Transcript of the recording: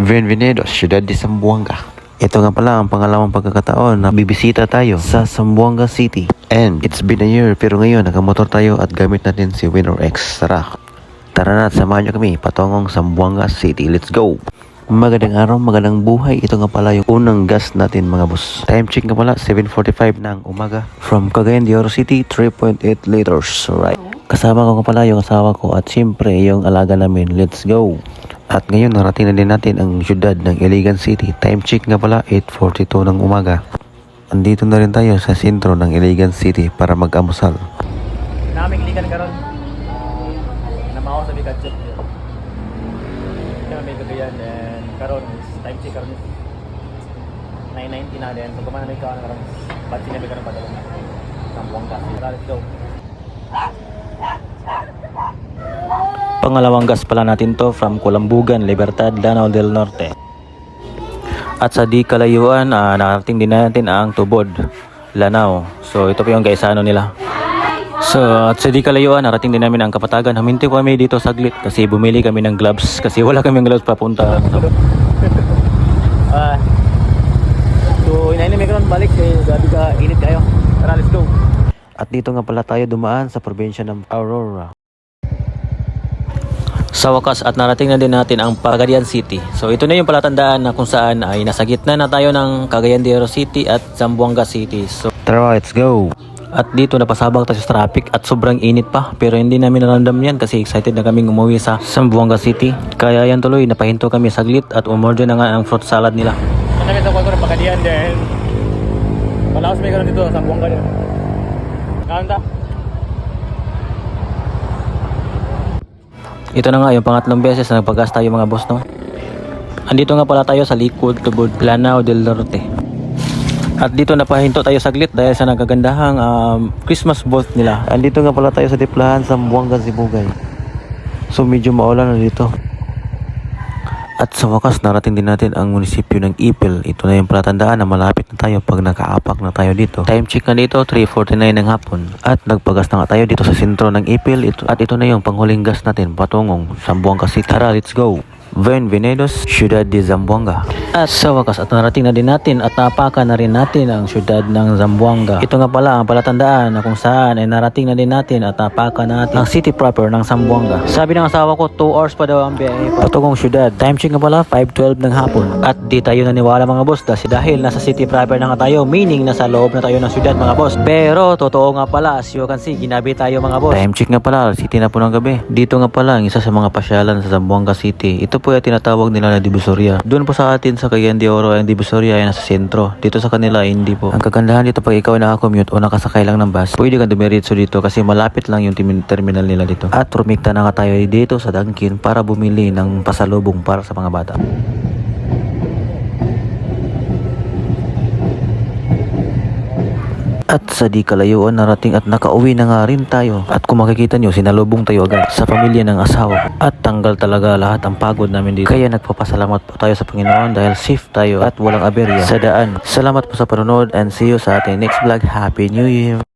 Bienvenidos, Ciudad de Zamboanga. Ito nga pala ang pangalawang pagkakataon na bibisita tayo sa Zamboanga City. And it's been a year pero ngayon nakamotor tayo at gamit natin si Winner X. Tara, tara na at samahan nyo kami patungong Zamboanga City. Let's go! Magandang araw, magandang buhay. Ito nga pala yung unang gas natin mga boss. Time check nga pala, 7.45 ng umaga. From Cagayan de Oro City, 3.8 liters. Right. Kasama ko nga pala yung asawa ko at siyempre yung alaga namin. Let's go! At ngayon narating na din natin ang syudad ng Iligan City. Time check nga pala 8.42 ng umaga. Andito na rin tayo sa sentro ng Iligan City para mag-amusal. Naming likan karon. Namaw sa bigat chip. Kaya may kagayan and karon time check karon is 9:90 na din. So kumana may kawan karon. Ba't sinabi karon pa dalawang Sambuang kasi. Let's go. Pangalawang gas pala natin to from Kulambugan, Libertad, Danao del Norte. At sa di kalayuan, ah, nakarating din natin ang Tubod, Lanao. So ito po yung gaisano nila. So at sa di kalayuan, narating din namin ang Kapatagan. Huminti ko kami dito saglit kasi bumili kami ng gloves kasi wala kaming gloves papunta. Ah, so inahin na karon balik kay gabi ka init kayo. Tara, let's go. At dito nga pala tayo dumaan sa probinsya ng Aurora. Sa wakas at narating na din natin ang Cagayan City. So ito na yung palatandaan na kung saan ay nasa gitna na tayo ng Cagayan de Oro City at Zamboanga City. So Tara, let's go! at dito napasabak tayo sa traffic at sobrang init pa pero hindi namin naramdam yan kasi excited na kaming umuwi sa Zamboanga City. Kaya yan tuloy napahinto kami saglit at umorder na nga ang fruit salad nila. Kami sa kwento ng Pagadian din. Malakas may karon dito sa Zamboanga din. Kanta? Ito na nga yung pangatlong beses na nagpagas tayo mga boss no. Andito nga pala tayo sa likod tubod Lanao del Norte. At dito napahinto tayo saglit dahil sa nagagandahang um, Christmas booth nila. Andito nga pala tayo sa Tiplahan sa Buanga Sibugay. So medyo maulan na dito. At sa wakas narating din natin ang munisipyo ng Ipil. Ito na yung palatandaan na malapit na tayo pag nakaapak na tayo dito. Time check na dito, 3.49 ng hapon. At nagpagas na nga tayo dito sa sentro ng Ipil. Ito, at ito na yung panghuling gas natin patungong Zamboanga City. Tara, let's go! Bienvenidos, Ciudad de Zamboanga. At sa wakas at narating na din natin at napaka na rin natin ang syudad ng Zamboanga. Ito nga pala ang palatandaan na kung saan ay narating na din natin at napaka natin ang city proper ng Zamboanga. Sabi ng asawa ko 2 hours pa daw ang biyahe patungong syudad. Time check nga pala 5.12 ng hapon. At di tayo naniwala mga boss dahil nasa city proper na nga tayo meaning nasa loob na tayo ng syudad mga boss. Pero totoo nga pala as you can see ginabi tayo mga boss. Time check nga pala, city na po ng gabi. Dito nga pala ang isa sa mga pasyalan sa Zamboanga City. Ito po yung tinatawag nila na Divisoria. Doon po sa atin sa Cagayan de Oro, ang Divisoria ay nasa sentro. Dito sa kanila, hindi po. Ang kagandahan dito pag ikaw ay nakakommute o nakasakay lang ng bus, pwede kang dumiretso dito kasi malapit lang yung terminal nila dito. At rumikta na nga tayo dito sa Dunkin para bumili ng pasalubong para sa mga bata. At sa di kalayuan narating at nakauwi na nga rin tayo. At kung makikita nyo, sinalubong tayo agad sa pamilya ng asawa. At tanggal talaga lahat ang pagod namin dito. Kaya nagpapasalamat po tayo sa Panginoon dahil safe tayo at walang aberya sa daan. Salamat po sa panonood and see you sa ating next vlog. Happy New Year!